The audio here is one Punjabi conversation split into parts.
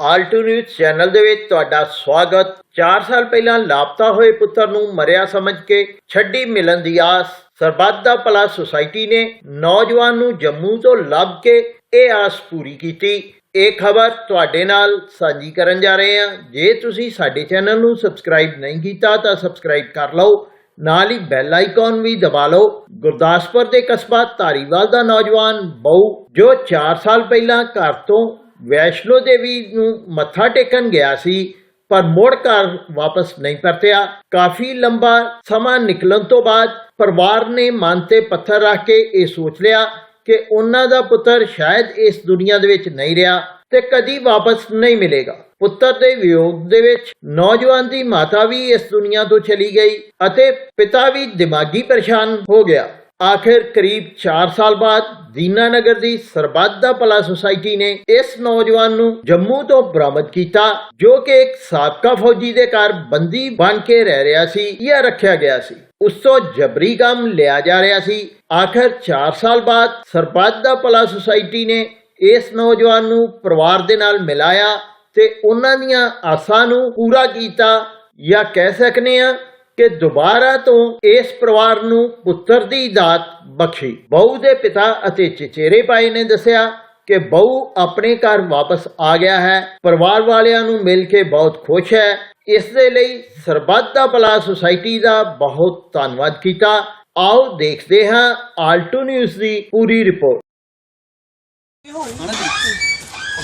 ਆਲਟੂ ਨਿਊਜ਼ ਚੈਨਲ ਦੇ ਵਿੱਚ ਤੁਹਾਡਾ ਸਵਾਗਤ। 4 ਸਾਲ ਪਹਿਲਾਂ ਲਾਪਤਾ ਹੋਏ ਪੁੱਤਰ ਨੂੰ ਮਰਿਆ ਸਮਝ ਕੇ ਛੱਡੀ ਮਿਲਣ ਦੀ ਆਸ। ਸਰਬੱਤ ਦਾ ਭਲਾ ਸੁਸਾਇਟੀ ਨੇ ਨੌਜਵਾਨ ਨੂੰ ਜੰਮੂ ਤੋਂ ਲੱਭ ਕੇ ਇਹ ਆਸ ਪੂਰੀ ਕੀਤੀ। ਇਹ ਖਬਰ ਤੁਹਾਡੇ ਨਾਲ ਸਾਂਝੀ ਕਰਨ ਜਾ ਰਹੇ ਹਾਂ। ਜੇ ਤੁਸੀਂ ਸਾਡੇ ਚੈਨਲ ਨੂੰ ਸਬਸਕ੍ਰਾਈਬ ਨਹੀਂ ਕੀਤਾ ਤਾਂ ਸਬਸਕ੍ਰਾਈਬ ਕਰ ਲਓ। ਨਾਲ ਹੀ ਬੈਲ ਆਈਕਨ ਵੀ ਦਬਾ ਲਓ। ਗੁਰਦਾਸਪੁਰ ਦੇ ਕਸਬਾ ਧਾਰੀਵਾਲ ਦਾ ਨੌਜਵਾਨ ਬਹੁ, ਜੋ 4 ਸਾਲ ਪਹਿਲਾਂ ਘਰ ਤੋਂ ਵੈਸ਼ਨੋ ਦੇਵੀ ਨੂੰ ਮੱਥਾ ਟੇਕਣ ਗਿਆ ਸੀ, ਪਰ ਮੁੜ ਘਰ ਵਾਪਸ ਨਹੀਂ ਪਰਤਿਆ। ਕਾਫੀ ਲੰਬਾ ਸਮਾਂ ਨਿਕਲਣ ਤੋਂ ਬਾਅਦ ਪਰਿਵਾਰ ਨੇ ਮਨ ਤੇ ਪੱਥਰ ਰੱਖ ਕੇ ਇਹ ਸੋਚ ਲਿਆ ਕਿ ਉਹਨਾਂ ਦਾ ਪੁੱਤਰ ਸ਼ਾਇਦ ਇਸ ਦੁਨੀਆ ਦੇ ਵਿੱਚ ਨਹੀਂ ਰਿਹਾ ਤੇ ਕਦੀ ਵਾਪਸ ਨਹੀਂ ਮਿਲੇਗਾ। ਪੁੱਤਰ ਦੇ ਵਿਯੋਗ ਦੇ ਵਿੱਚ ਨੌਜਵਾਨ ਦੀ ਮਾਤਾ ਵੀ ਇਸ ਦੁਨੀਆ ਤੋਂ ਚਲੀ ਗਈ ਅਤੇ ਪਿਤਾ ਵੀ ਦਿਮਾਗੀ ਪਰੇਸ਼ਾਨ ਹੋ ਗਿਆ। ਆਖਿਰ ਕਰੀਬ 4 ਸਾਲ ਬਾਅਦ ਦੀਨਾਨਗਰ ਦੀ ਸਰਬੱਤ ਦਾ ਭਲਾ ਸੁਸਾਇਟੀ ਨੇ ਇਸ ਨੌਜਵਾਨ ਨੂੰ ਜੰਮੂ ਤੋਂ ਬਰਾਮਦ ਕੀਤਾ, ਜੋ ਕਿ ਇੱਕ ਸਾਬਕਾ ਫੌਜੀ ਦੇ ਘਰ ਬੰਦੀ ਬਣ ਕੇ ਰਹਿ ਰਿਹਾ ਸੀ, ਜਾਂ ਰੱਖਿਆ ਗਿਆ ਸੀ। ਉਸ ਤੋਂ ਜਬਰੀ ਕੰਮ ਲਿਆ ਜਾ ਰਿਹਾ ਸੀ। ਆਖਿਰ 4 ਸਾਲ ਬਾਅਦ ਸਰਬੱਤ ਦਾ ਭਲਾ ਸੁਸਾਇਟੀ ਨੇ ਇਸ ਨੌਜਵਾਨ ਨੂੰ ਪਰਿਵਾਰ ਦੇ ਨਾਲ ਮਿਲਾਇਆ ਤੇ ਉਹਨਾਂ ਦੀਆਂ ਆਸਾਂ ਨੂੰ ਪੂਰਾ ਕੀਤਾ, ਜਾਂ ਕਹਿ ਸਕਨੇ ਆ ਕਿ ਦੁਬਾਰਾ ਤੋਂ ਇਸ ਪਰਿਵਾਰ ਨੂੰ ਪੁੱਤਰ ਦੀ ਦਾਤ ਬਖਸ਼ੀ। ਬਹੂ ਦੇ ਪਿਤਾ ਅਤੇ ਚਚੇਰੇ ਭਾਈ ਨੇ ਦੱਸਿਆ ਕਿ ਬਹੂ ਆਪਣੇ ਘਰ ਵਾਪਸ ਆ ਗਿਆ ਹੈ। ਪਰਿਵਾਰ ਵਾਲਿਆਂ ਨੂੰ ਮਿਲ ਕੇ ਬਹੁਤ ਖੁਸ਼ ਹੈ। ਇਸ ਦੇ ਲਈ ਸਰਬੱਤ ਦਾ ਭਲਾ ਸੁਸਾਇਟੀ ਦਾ ਬਹੁਤ ਧੰਨਵਾਦ ਕੀਤਾ। ਆਓ ਦੇਖਦੇ ਹਾਂ ਆਲਟੋ ਨਿਊਜ਼ ਦੀ ਪੂਰੀ report.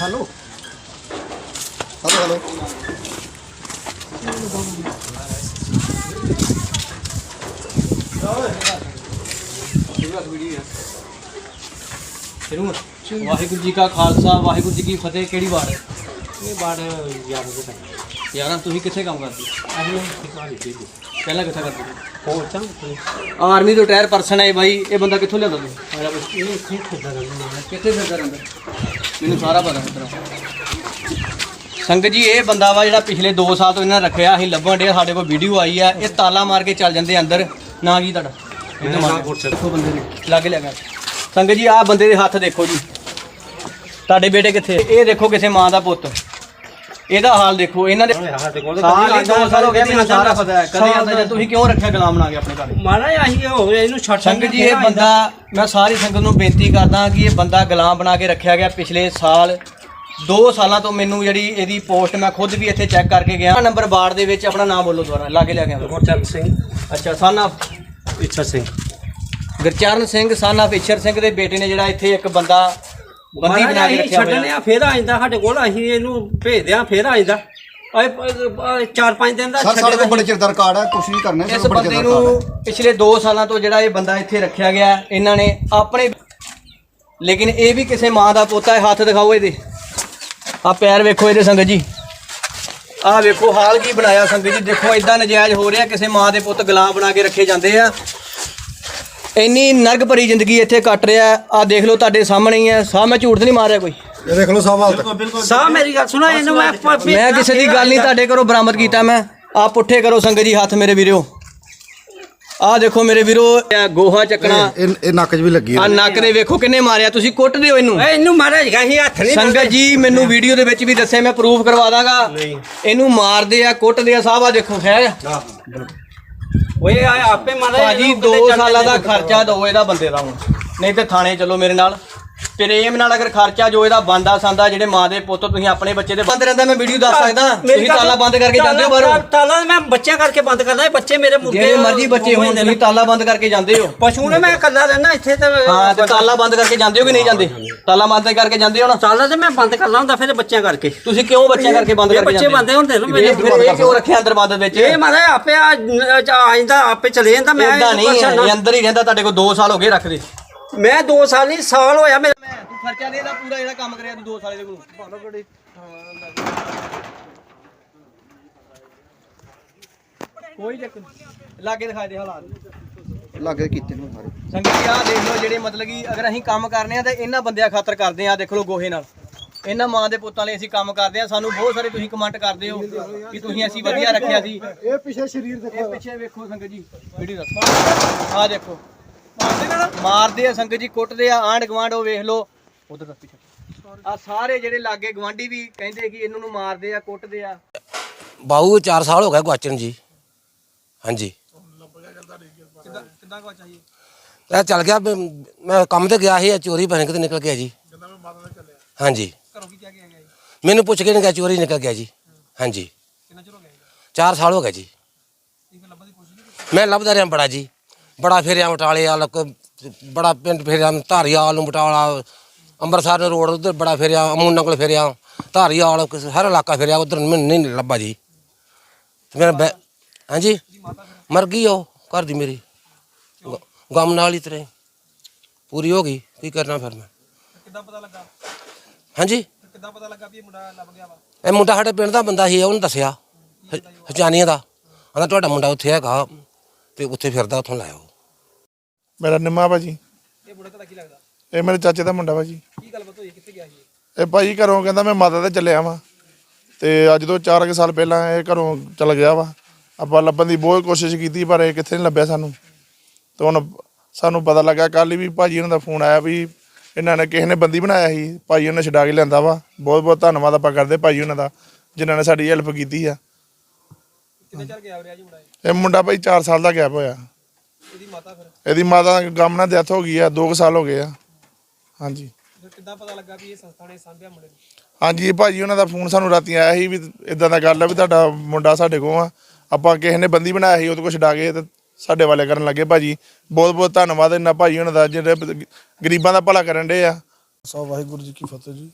Hello. Hello hello. Waheguru ji ਕਾ ਖਾਲਸਾ ਵਾਹਿਗੁਰੂ ਜੀ ਕੀ ਫਤਿਹ ਕਿਹੜੀ ਵਾਰ ਹੈ? ਇਹ ਬਾੜ ਯਾਰ ਦੇ ਤੱਕ। ਯਾਰਾਂ ਤੁਸੀਂ ਕਿੱਥੇ ਕੰਮ ਕਰਦੇ ਆਹੀ ਸਿਖਾਲੀ ਦੇ ਪਹਿਲਾਂ ਕਿੱਥੇ ਕਰਦੇ ਹੋਰ ਤਾਂ ਆਰਮੀ ਤੋਂ ਰਿਟਾਇਰ ਪਰਸਨ ਹੈ ਬਾਈ ਇਹ ਬੰਦਾ ਕਿੱਥੋਂ ਲਿਆਂਦਾ ਤੂੰ? ਮੇਰਾ ਬਸ ਇਹ ਇੱਥੇ ਖੁਦਾ ਰਹਿੰਦਾ। ਕਿੱਥੇ ਫਿਰਦਾ ਰਹਿੰਦਾ? ਮੈਨੂੰ ਸਾਰਾ ਪਤਾ ਹੈ ਤੇਰਾ। ਸੰਗਤ ਜੀ ਇਹ ਬੰਦਾ ਵਾ ਜਿਹੜਾ ਪਿਛਲੇ 2 ਸਾਲ ਤੋਂ ਇਹਨਾਂ ਨੇ ਰੱਖਿਆ ਅਸੀਂ ਲੱਭਣ ਡੇ ਸਾਡੇ ਕੋਲ ਵੀਡੀਓ ਆਈ ਆ ਇਹ ਤਾਲਾ ਮਾਰ ਕੇ ਚੱਲ ਜਾਂਦੇ ਅੰਦਰ। ਨਾ ਕੀ ਤੁਹਾਡਾ? ਮੇਰਾ ਨਾਮ ਗੁਰਚਰਨ। ਦੇਖੋ ਬੰਦੇ ਨੂੰ। ਲਾਗੇ ਲਿਆ ਕਰ। ਸੰਗਤ ਜੀ ਆਹ ਬੰਦੇ ਦੇ ਹੱਥ ਦੇਖੋ ਜੀ। ਤੁਹਾਡੇ ਬੇਟੇ ਕਿੱਥੇ ਇਹ ਦੇਖੋ ਕਿਸੇ ਮਾਂ ਦਾ ਪੁੱਤ। ਇਹਦਾ ਹਾਲ ਦੇਖੋ ਇਹਨਾਂ ਦੇ ਹਾਂ ਸਾਲ ਹੀ ਦੋ ਸਾਲ ਹੋ ਗਏ ਮੈਨੂੰ ਸਾਰਾ ਪਤਾ ਹੈ। ਕਦੇ ਆਂਦਾ ਜੇ ਤੁਸੀਂ ਕਿਉਂ ਰੱਖਿਆ ਗੁਲਾਮ ਬਣਾ ਕੇ ਆਪਣੇ ਘਰ? ਮਾਰਾ ਆਹੀ ਹੋਵੇ ਇਹਨੂੰ ਛੱਡ ਸੰਗਤ ਜੀ ਇਹ ਬੰਦਾ ਮੈਂ ਸਾਰੀ ਸੰਗਤ ਨੂੰ ਬੇਨਤੀ ਕਰਦਾ ਕਿ ਇਹ ਬੰਦਾ ਗੁਲਾਮ ਬਣਾ ਕੇ ਰੱਖਿਆ ਗਿਆ ਪਿਛਲੇ ਸਾਲ 2 ਸਾਲਾਂ ਤੋਂ ਮੈਨੂੰ ਜਿਹੜੀ ਇਹਦੀ ਪੋਸਟ ਮੈਂ ਖੁਦ ਵੀ ਇੱਥੇ ਚੈੱਕ ਕਰਕੇ ਗਿਆ। ਨੰਬਰ ਬਾੜ ਦੇ ਵਿੱਚ ਆਪਣਾ ਨਾਮ ਬੋਲੋ ਦੁਬਾਰਾ ਲਾਗੇ ਲਿਆ ਗਿਆ ਗੁਰਚਰਨ ਸਿੰਘ। ਅੱਛਾ son of Ichha Singh. Gurcharan Singh son of Singh ਦੇ ਬੇਟੇ ਨੇ ਜਿਹੜਾ ਇੱਥੇ ਇੱਕ ਬੰਦਾ ਬੰਦੀ ਬਣਾ ਕੇ ਰੱਖਿਆ ਛੱਡਨੇ ਹੋਇਆ ਆ ਫੇਰ ਆ ਜਾਂਦਾ ਸਾਡੇ ਕੋਲ ਅਸੀਂ ਇਹਨੂੰ ਭੇਜਦੇ ਆ ਫੇਰ ਆ ਜਾਂਦਾ। ਆਏ ਚਾਰ ਪੰਜ ਦਿਨ ਦਾ ਸਰ ਸਾਡੇ ਕੋਲ ਛੱਡਿਆ ਬੜੇ ਚਿਰ ਦਾ ਰਿਕਾਰਡ ਹੈ ਕੁਛ ਨਹੀਂ ਕਰਨਾ ਇਸ ਸਾਡੇ ਕੋਲ ਬੜੇ ਬੰਦੇ ਚਿਰ ਦਾ ਰਿਕਾਰਡ ਨੂੰ ਹੈ ਪਿਛਲੇ 2 ਸਾਲਾਂ ਤੋਂ ਜਿਹੜਾ ਇਹ ਬੰਦਾ ਇੱਥੇ ਰੱਖਿਆ ਗਿਆ ਇਹਨਾਂ ਨੇ ਆਪਣੇ ਲੇਕਿਨ ਇਹ ਵੀ ਕਿਸੇ ਮਾਂ ਦਾ ਪੋਤਾ ਹੈ ਹੱਥ ਦਿਖਾਓ ਇਹਦੇ। ਆ ਪੈਰ ਵੇਖੋ ਇਹਦੇ ਸੰਗਤ ਜੀ। ਆ ਵੇਖੋ ਹਾਲ ਕੀ ਬਣਾਇਆ ਸੰਗਤ ਜੀ। ਦੇਖੋ ਇਦਾਂ ਨਜਾਇਜ਼ ਹੋ ਰਿਹਾ ਕਿਸੇ ਮਾਂ ਦੇ ਪੁੱਤ ਗੁਲਾਮ ਬਣਾ ਕੇ ਰੱਖੇ ਜਾਂਦੇ ਆ। ਇੰਨੀ ਨਰਕ ਭਰੀ ਜ਼ਿੰਦਗੀ ਇੱਥੇ ਕੱਟ ਰਿਹਾ। ਆ ਦੇਖ ਲਓ ਤੁਹਾਡੇ ਸਾਹਮਣੇ ਹੀ ਹੈ ਸਾਹ ਮੈਂ ਝੂਠ ਨਹੀਂ ਮਾਰਿਆ ਕੋਈ। ਇਹ ਦੇਖ ਲਓ ਸਾਹਿਬ ਹਾਲਤ ਸਾਹ ਮੇਰੀ ਗੱਲ ਸੁਣਾ ਇਹਨੂੰ ਮੈਂ ਮੈਂ ਕਿਸੇ ਦੀ ਗੱਲ ਨਹੀਂ ਤੁਹਾਡੇ ਘਰੋਂ ਬਰਾਮਦ ਕੀਤਾ ਮੈਂ। ਆ ਪੁੱਠੇ ਕਰੋ ਸੰਗਤ ਜੀ ਹੱਥ ਮੇਰੇ ਵੀਰੋ। ਆ ਦੇਖੋ ਮੇਰੇ ਵੀਰੋ ਇਹ ਗੋਹਾ ਚੱਕਣਾ। ਇਹ ਇਹ ਨੱਕ 'ਚ ਵੀ ਲੱਗੀ ਆ ਹੈ ਨੱਕ ਦੇ ਵੇਖੋ ਕਿੰਨੇ ਮਾਰਿਆ ਤੁਸੀਂ ਕੁੱਟ ਦਿਓ ਇਹਨੂੰ। ਏ ਇਹਨੂੰ ਹੈਗਾ ਅਸੀਂ ਹੱਥ ਨਹੀਂ ਸੰਗਤ ਜੀ ਮੈਨੂੰ ਵੀਡੀਓ ਦੇ ਵਿੱਚ ਵੀ ਦੱਸਿਆ ਮੈਂ ਪ੍ਰੂਫ ਕਰਵਾ ਦਾਂਗਾ। ਨਹੀਂ। ਇਹਨੂੰ ਮਾਰਦੇ ਆ ਕੁੱਟਦੇ ਆ ਸਾਹਿਬ ਆ ਦੇਖੋ ਹੈ ਓਏ ਆ ਆਪੇ ਮਾਰਾ ਭਾਜੀ 2 ਸਾਲਾਂ ਦਾ ਖਰਚਾ ਦੋ ਇਹਦਾ ਬੰਦੇ ਦਾ ਹੁਣ। ਨਹੀਂ ਤੇ ਥਾਣੇ ਚਲੋ ਮੇਰੇ ਨਾਲ। ਪ੍ਰੇਮ ਨਾਲ ਅਗਰ ਖਰਚਾ ਜੋ ਇਹਦਾ ਬੰਦਾ ਸੰਦਾ ਜਿਹੜੇ ਮਾਂ ਦੇ ਪੁੱਤ ਤੁਸੀਂ ਆਪਣੇ ਬੱਚੇ ਦੇ ਬੰਦ ਰਹਿੰਦਾ ਮੈਂ ਵੀਡੀਓ ਦੱਸ ਸਕਦਾ। ਤੁਸੀਂ ਤਾਲਾ ਬੰਦ ਕਰਕੇ ਜਾਂਦੇ ਹੋ ਬਾਹਰੋਂ? ਤਾਲਾ ਮੈਂ ਬੱਚਿਆਂ ਕਰਕੇ ਬੰਦ ਕਰਦਾ ਇਹ ਬੱਚੇ ਮੇਰੇ ਮੁਰਗੇ ਜਿਹੜੇ ਮਰਜ਼ੀ ਬੱਚੇ ਹੋਣ ਤੁਸੀਂ ਤਾਲਾ ਬੰਦ ਕਰਕੇ ਜਾਂਦੇ ਹੋ। ਪਸ਼ੂ ਨੇ ਮੈਂ ਇਕੱਲਾ ਰਹਿਣਾ ਇੱਥੇ ਤੇ ਹਾਂ ਤੇ ਤਾਲਾ ਬੰਦ ਕਰਕੇ ਜਾਂਦੇ ਹੋ ਕਿ ਨਹੀਂ ਜਾਂਦੇ? ਤਾਲਾ ਬੰਦ ਕਰਕੇ ਜਾਂਦੇ ਹੋ ਨਾ? ਤਾਲਾ ਤੇ ਮੈਂ ਬੰਦ ਕਰਨਾ ਹੁੰਦਾ ਫਿਰ ਬੱਚਿਆਂ ਕਰਕੇ। ਤੁਸੀਂ ਕਿਉਂ ਬੱਚਿਆਂ ਕਰਕੇ ਬੰਦ ਕਰਕੇ ਬੱਚੇ? ਬੰਦੇ ਹੁੰਦੇ ਨੇ ਮੇਰੇ ਇਹ ਕਿਉਂ ਰੱਖਿਆ ਅੰਦਰ ਬੰਦ ਵਿੱਚ? ਇਹ ਮਾਰਾ ਆਪੇ ਆ ਜਾਂਦਾ ਆਪੇ ਚਲੇ ਜਾਂਦਾ ਮੈਂ ਨਹੀਂ ਅੰਦਰ ਹੀ ਰਹਿੰਦਾ ਤੁਹਾਡੇ ਕੋਲ 2 ਸਾਲ ਹੋ ਗਏ ਰੱਖਦੇ। ਮੈਂ 2 ਸਾਲ ਨਹੀਂ ਸਾਲ ਹੋਇਆ ਮੇਰਾ। ਤੂੰ ਖਰਚਾ ਦੇ ਇਹਦਾ ਪੂਰਾ ਜਿਹੜਾ ਕੰਮ ਕਰਿਆ ਤੂੰ 2 ਸਾਲ ਦੇ ਕੋਲ। ਕੋਈ ਚੱਕਰ ਨਹੀਂ। ਲਾਗੇ ਦਿਖਾ ਦੇ ਹਾਲਾਤ। ਲੱਗੇ ਕੀਤੇ ਨੇ ਸਾਰੇ। ਸੰਗਤ ਜੀ ਆਹ ਦੇਖ ਲਓ ਜਿਹੜੇ ਮਤਲਬ ਕਿ ਅਗਰ ਅਸੀਂ ਕੰਮ ਕਰਨੇ ਆ ਤਾਂ ਇਹਨਾਂ ਬੰਦਿਆਂ ਖਾਤਰ ਕਰਦੇ ਆ ਦੇਖ ਲਓ ਗੋਹੇ ਨਾਲ। ਇਹਨਾਂ ਮਾਂ ਦੇ ਪੁੱਤਾਂ ਲਈ ਅਸੀਂ ਕੰਮ ਕਰਦੇ ਆ। ਸਾਨੂੰ ਬਹੁਤ ਸਾਰੇ ਤੁਸੀਂ ਕਮੈਂਟ ਕਰਦੇ ਹੋ ਕਿ ਤੁਸੀਂ ਅਸੀਂ ਵਧੀਆ ਰੱਖਿਆ ਸੀ। ਇਹ ਪਿੱਛੇ ਸਰੀਰ ਦੇਖੋ। ਇਹ ਪਿੱਛੇ ਵੇਖੋ ਸੰਗਤ ਜੀ ਵੀਡੀਓ ਦੱਸੋ। ਆਹ ਦੇਖੋ। ਮਾਰਦੇ ਆ ਸੰਗਤ ਜੀ ਕੁੱਟਦੇ ਆ ਆਂਢ ਗਵਾਂਢ ਉਹ ਵੇਖ ਲਓ। ਉਧਰ ਦਾ ਪਿੱਛੇ ਆ ਸਾਰੇ ਜਿਹੜੇ ਲਾਗੇ ਗਵਾਂਢੀ ਵੀ ਕਹਿੰਦੇ ਕਿ ਇਹਨਾਂ ਨੂੰ ਮਾਰਦੇ ਆ ਕੁੱਟਦੇ ਆ। ਬਾਹੂ 4 ਸਾਲ ਹੋ ਗਏ ਗੁਆਚਣ ਜੀ। ਹਾਂਜੀ। ਕਿੱਦਾਂ ਗਵਾਚਾ ਜੀ ਇਹ ਚੱਲ ਗਿਆ ਮੈਂ ਕੰਮ ਤੇ ਗਿਆ ਸੀ ਇਹ ਚੋਰੀ ਬਣ ਕੇ ਤੇ ਨਿਕਲ ਗਿਆ ਜੀ। ਹਾਂਜੀ। ਘਰੋਂ ਕੀ ਕਹਿ ਕੇ ਆ ਗਿਆ ਜੀ? ਮੈਨੂੰ ਪੁੱਛ ਕੇ ਨਹੀਂ ਗਿਆ ਚੋਰੀ ਨਿਕਲ ਗਿਆ ਜੀ। ਹਾਂਜੀ। ਕਿੰਨਾ ਚਿਰ ਹੋ ਗਿਆ ਜੀ? 4 ਸਾਲ ਹੋ ਗਏ ਜੀ। ਮੈਂ ਲੱਭਦਾ ਰਿਹਾ ਬੜਾ ਜੀ। ਬੜਾ ਫੇਰਿਆ ਬਟਾਲੇ ਵਾਲ ਬੜਾ ਪਿੰਡ ਫੇਰਿਆ ਧਾਰੀਵਾਲ ਨੂੰ ਬਟਾਲਾ ਅੰਮ੍ਰਿਤਸਰ ਨੂੰ ਰੋਡ ਉਧਰ ਬੜਾ ਫੇਰਿਆ ਅਮੂਨਾ ਕੋਲ ਫੇਰਿਆ ਧਾਰੀਵਾਲ ਕਿਸੇ- ਹਰ ਇਲਾਕਾ ਫੇਰਿਆ ਉਧਰ ਮੈਨੂੰ ਨਹੀਂ ਲੱਭਾ ਜੀ। ਮੇਰਾ ਹਾਂਜੀ? ਮਰ ਗਈ ਉਹ ਘਰ ਦੀ ਮੇਰੀ। ਗਮ ਨਾਲ ਹੀ ਤਰੇ। ਪੂਰੀ ਹੋ ਗਈ ਕੀ ਕਰਨਾ ਫਿਰ ਮੈਂ? ਕਿੱਦਾਂ ਪਤਾ ਲੱਗਾ? ਹਾਂਜੀ? ਕਿੱਦਾਂ ਪਤਾ ਲੱਗਾ ਵੀ ਇਹ ਮੁੰਡਾ ਲੱਭ ਗਿਆ ਵਾ? ਇਹ ਮੁੰਡਾ ਸਾਡੇ ਪਿੰਡ ਦਾ ਬੰਦਾ ਸੀ ਉਹਨੂੰ ਦੱਸਿਆ ਹਜਾਨੀਆਂ ਦਾ। ਕਹਿੰਦਾ ਤੁਹਾਡਾ ਮੁੰਡਾ ਉੱਥੇ ਹੈਗਾ ਤੇ ਉੱਥੇ ਫਿਰਦਾ ਉੱਥੋਂ ਲਾਇਆ ਉਹ ਮੇਰਾ ਨਿੰਮਾ ਭਾਜੀ। ਇਹ ਮੁੰਡਾ ਤੁਹਾਡਾ ਕੀ ਲੱਗਦਾ? ਇਹ ਮੇਰੇ ਚਾਚੇ ਦਾ ਮੁੰਡਾ ਭਾਜੀ। ਕੀ ਗੱਲਬਾਤ ਹੋਈ? ਕਿੱਥੇ ਗਿਆ ਸੀ? ਇਹ ਭਾਜੀ ਘਰੋਂ ਕਹਿੰਦਾ ਮੈਂ ਮਾਤਾ ਤੇ ਚੱਲਿਆ ਵਾਂ। ਤੇ ਅੱਜ ਤੋਂ 4 ਸਾਲ ਪਹਿਲਾਂ ਇਹ ਘਰੋਂ ਚਲ ਗਿਆ ਵਾ। ਆਪਾਂ ਲੱਭਣ ਦੀ ਬਹੁਤ ਕੋਸ਼ਿਸ਼ ਕੀਤੀ ਪਰ ਇਹ ਕਿੱਥੇ ਨਹੀਂ ਲੱਭਿਆ ਸਾਨੂੰ। ਤੇ ਹੁਣ ਸਾਨੂੰ ਪਤਾ ਲੱਗਾ ਕੱਲ ਹੀ ਵੀ ਭਾਜੀ ਉਹਨਾਂ ਦਾ ਫੋਨ ਆਇਆ ਵੀ ਇਹਨਾਂ ਨੇ ਕਿਸੇ ਨੇ ਬੰਦੀ ਬਣਾਇਆ ਸੀ। ਭਾਜੀ ਉਹਨੇ ਛਡਾ ਕੇ ਲਿਆਂਦਾ ਵਾ। ਬਹੁਤ ਬਹੁਤ ਧੰਨਵਾਦ ਆਪਾਂ ਕਰਦੇ ਭਾਜੀ ਉਹਨਾਂ ਦਾ ਜਿਨ੍ਹਾਂ ਨੇ ਸਾਡੀ ਹੈਲਪ ਕੀਤੀ ਆ। ਕਿੰਨੇ ਚਿਰ ਗਿਆ ਰਿਹਾ ਜੀ ਮੁੰਡਾ ਇਹ? ਇਹ ਮੁੰਡਾ ਭਾਈ 4 ਸਾਲ ਦਾ ਗੈਪ ਹੋਇਆ। ਇਹਦੀ ਮਾਤਾ ਫਿਰ? ਇਹਦੀ ਮਾਤਾ ਗਮ ਨਾਲ ਡੈਥ ਹੋ ਗਈ ਆ 2 ਸਾਲ ਹੋ ਗਏ ਆ। ਹਾਂਜੀ। ਫਿਰ ਕਿੱਦਾਂ ਪਤਾ ਲੱਗਾ ਵੀ ਇਹ ਸੰਸਥਾ ਨੇ ਸਾਂਭਿਆ ਮੁੰਡੇ ਨੂੰ? ਹਾਂਜੀ ਇਹ ਭਾਜੀ ਉਹਨਾਂ ਦਾ ਫੋਨ ਸਾਨੂੰ ਰਾਤੀ ਆਇਆ ਸੀ ਵੀ ਇਦਾਂ ਦਾ ਗੱਲ ਆ ਵੀ ਤੁਹਾਡਾ ਮੁੰਡਾ ਸਾਡੇ ਕੋਲ ਆ। ਆਪਾਂ ਕਿਸੇ ਨੇ ਬੰਦੀ ਬਣਾਇਆ ਸੀ ਉਹਦੇ ਕੋਲ ਛਡਾ ਕੇ ਤੇ ਸਾਡੇ ਵਾਲੇ ਕਰਨ ਲੱਗੇ ਭਾਜੀ। ਬਹੁਤ ਬਹੁਤ ਧੰਨਵਾਦ ਇਹਨਾਂ ਭਾਜੀ ਉਹਨਾਂ ਦਾ ਜਿਹੜੇ ਗਰੀਬਾਂ ਦਾ ਭਲਾ ਕਰਨ ਦੇ ਆ। ਸਾ ਵਾਹਿਗੁਰੂ ਜੀ ਕੀ ਫਤਿਹ ਜੀ।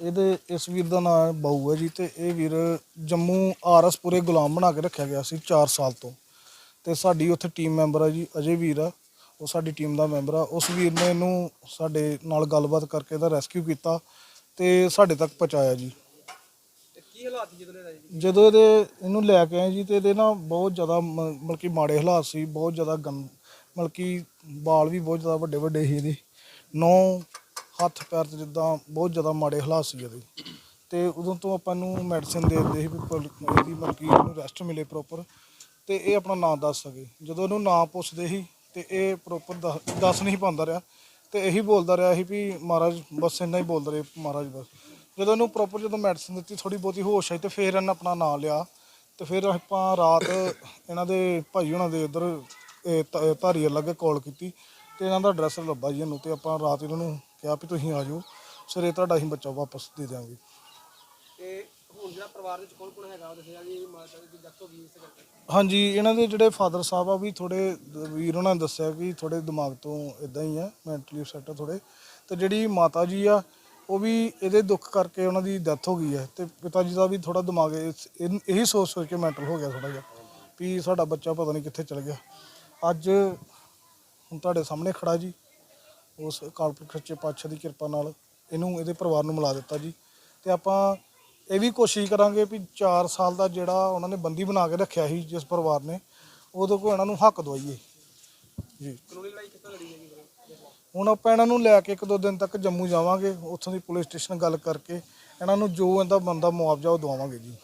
ਇਹਦੇ ਇਸ ਵੀਰ ਦਾ ਨਾਮ ਬਾਊ ਹੈ ਜੀ ਤੇ ਇਹ ਵੀਰ ਜੰਮੂ ਆਰਐਸ ਪੂਰੇ ਗੁਲਾਮ ਬਣਾ ਕੇ ਰੱਖਿਆ ਗਿਆ ਸੀ 4 ਸਾਲ ਤੋਂ। ਤੇ ਸਾਡੀ ਉੱਥੇ ਟੀਮ ਮੈਂਬਰ ਆ ਜੀ ਅਜੇ ਵੀਰ ਆ ਉਹ ਸਾਡੀ ਟੀਮ ਦਾ ਮੈਂਬਰ ਆ। ਉਸ ਵੀਰ ਨੇ ਇਹਨੂੰ ਸਾਡੇ ਨਾਲ ਗੱਲਬਾਤ ਕਰਕੇ ਇਹਦਾ ਰੈਸਕਿਊ ਕੀਤਾ ਤੇ ਸਾਡੇ ਤੱਕ ਪਹੁੰਚਾਇਆ ਜੀ। ਤੇ ਕੀ ਹਾਲਾਤ ਸੀ ਜਦੋਂ ਇਹਦਾ ਜੀ? ਜਦੋਂ ਇਹਦੇ ਇਹਨੂੰ ਲੈ ਕੇ ਆਏ ਜੀ ਤੇ ਇਹਦੇ ਨਾ ਬਹੁਤ ਜ਼ਿਆਦਾ ਮਤਲਬ ਕਿ ਮਾੜੇ ਹਾਲਾਤ ਸੀ ਬਹੁਤ ਜ਼ਿਆਦਾ ਗੰ ਮਤਲਬ ਕਿ ਵਾਲ ਵੀ ਬਹੁਤ ਜ਼ਿਆਦਾ ਵੱਡੇ ਵੱਡੇ ਸੀ ਇਹਦੇ। ਨੌ ਹੱਥ ਪੈਰ ਤੇ ਜਿੱਦਾਂ ਬਹੁਤ ਜ਼ਿਆਦਾ ਮਾੜੇ ਹਾਲਾਤ ਸੀ ਇਹਦੇ ਤੇ ਉਦੋਂ ਤੋਂ ਆਪਾਂ ਨੂੰ ਮੈਡੀਸਿਨ ਦੇ ਦਿੰਦੇ ਸੀ ਵੀ ਪਰ- ਇਹਦੀ ਮਤਲਬ ਕਿ ਇਹਨੂੰ ਰੈਸਟ ਮਿਲੇ ਪ੍ਰੋਪਰ ਤੇ ਇਹ ਆਪਣਾ ਨਾਂ ਦੱਸ ਸਕੇ। ਜਦੋਂ ਇਹਨੂੰ ਨਾਂ ਪੁੱਛਦੇ ਸੀ ਤੇ ਇਹ ਪ੍ਰੋਪਰ ਦੱਸ ਨਹੀਂ ਪਾਉਂਦਾ ਰਿਹਾ। ਤੇ ਇਹੀ ਬੋਲਦਾ ਰਿਹਾ ਸੀ ਵੀ ਮਹਾਰਾਜ, ਬਸ ਇੰਨਾ ਹੀ ਬੋਲਦਾ ਰਿਹਾ ਮਹਾਰਾਜ ਬਸ। ਜਦੋਂ ਇਹਨੂੰ ਪ੍ਰੋਪਰ ਜਦੋਂ ਮੈਡੀਸਿਨ ਦਿੱਤੀ ਥੋੜੀ ਬਹੁਤੀ ਹੋਸ਼ ਆਈ ਤੇ ਫਿਰ ਇਹਨੇ ਆਪਣਾ ਨਾਂ ਲਿਆ। ਤੇ ਫਿਰ ਆਪਾਂ ਰਾਤ ਇਹਨਾਂ ਦੇ ਭਾਈ ਉਹਨਾਂ ਦੇ ਉਧਰ ਧਾਰੀ ਅਲੱਗ ਕਾਲ ਕੀਤੀ ਤੇ ਇਹਨਾਂ ਦਾ ਐਡਰੈਸ ਲੱਭਾ ਜੀ ਇਹਨੂੰ ਤੇ ਆਪਾਂ ਰਾਤ ਇਹਨਾਂ ਨੂੰ ਕਿਹਾ ਵੀ ਤੁਸੀਂ ਆ ਜਾਓ। ਸਵੇਰੇ ਤੁਹਾਡਾ ਅਸੀਂ ਬੱਚਾ ਵਾਪਸ ਦੇ ਦਿਆਂਗੇ। ਤੇ ਹੁਣ ਜਿਹੜਾ ਪਰਿਵਾਰ ਵਿੱਚ ਕੌਣ ਕੌਣ ਹੈਗਾ ਉਹ ਦੱਸਿਆ ਜੀ ਮਾਤਾ ਦੀ ਡੈਥ ਹੋ ਗਈ ਇਸ ਕਰਕੇ। ਹਾਂਜੀ ਇਹਨਾਂ ਦੇ ਜਿਹੜੇ ਫਾਦਰ ਸਾਹਿਬ ਆ ਵੀ ਥੋੜੇ ਵੀਰ ਉਹਨਾਂ ਨੇ ਦੱਸਿਆ ਕਿ ਥੋੜੇ ਦਿਮਾਗ ਤੋਂ ਇਦਾਂ ਹੀ ਆ ਮੈਂਟਲੀ ਆ ਥੋੜੇ ਤੇ ਜਿਹੜੀ ਮਾਤਾ ਜੀ ਆ ਉਹ ਵੀ ਇਹਦੇ ਦੁੱਖ ਕਰਕੇ ਉਹਨਾਂ ਦੀ ਡੈਥ ਹੋ ਗਈ ਹੈ ਤੇ ਪਿਤਾ ਜੀ ਦਾ ਵੀ ਥੋੜਾ ਦਿਮਾਗ ਇਸ- ਇਹ- ਇਹੀ ਸੋਚ ਸੋਚ ਕੇ ਮੈਂਟਲ ਹੋ ਗਿਆ ਥੋੜਾ ਜਿਹਾ ਵੀ ਸਾਡਾ ਬੱਚਾ ਪਤਾ ਨਹੀਂ ਕਿੱਥੇ ਚਲ ਗਿਆ। ਅੱਜ ਹੁਣ ਤੁਹਾਡੇ ਸਾਹਮਣੇ ਖੜਾ ਜੀ। ਉਸ ਕਾਲਪੁਰਖ ਸੱਚੇ ਪਾਤਸ਼ਾਹ ਦੀ ਕਿਰਪਾ ਨਾਲ ਇਹਨੂੰ, ਇਹਦੇ ਪਰਿਵਾਰ ਨੂੰ ਮਿਲਾ ਦਿੱਤਾ ਜੀ। ਤੇ ਆਪਾਂ ਇਹ ਵੀ ਕੋਸ਼ਿਸ਼ ਕਰਾਂਗੇ ਵੀ 4 ਸਾਲ ਦਾ ਜਿਹੜਾ ਉਹਨਾਂ ਨੇ ਬੰਦੀ ਬਣਾ ਕੇ ਰੱਖਿਆ ਸੀ ਜਿਸ ਪਰਿਵਾਰ ਨੇ, ਉਹਦੇ ਕੋਲ ਇਹਨਾਂ ਨੂੰ ਹੱਕ ਦਵਾਈਏ। ਜੀ। ਕਾਨੂੰਨੀ ਲੜਾਈ ਕਿੱਥੋਂ ਲੜੀ ਜਾਏਗੀ ਹੁਣ ਆਪਾਂ ਇਹਨਾਂ ਨੂੰ ਲੈ ਕੇ ਇੱਕ ਦੋ ਦਿਨ ਤੱਕ ਜੰਮੂ ਜਾਵਾਂਗੇ, ਉੱਥੋਂ ਦੀ ਪੁਲਿਸ ਸਟੇਸ਼ਨ ਗੱਲ ਕਰਕੇ, ਇਹਨਾਂ ਨੂੰ ਜੋ ਇਹਦਾ ਬੰਦਾ ਮੁਆਵਜ਼ਾ ਉਹ ਦਵਾਵਾਂਗੇ ਜੀ।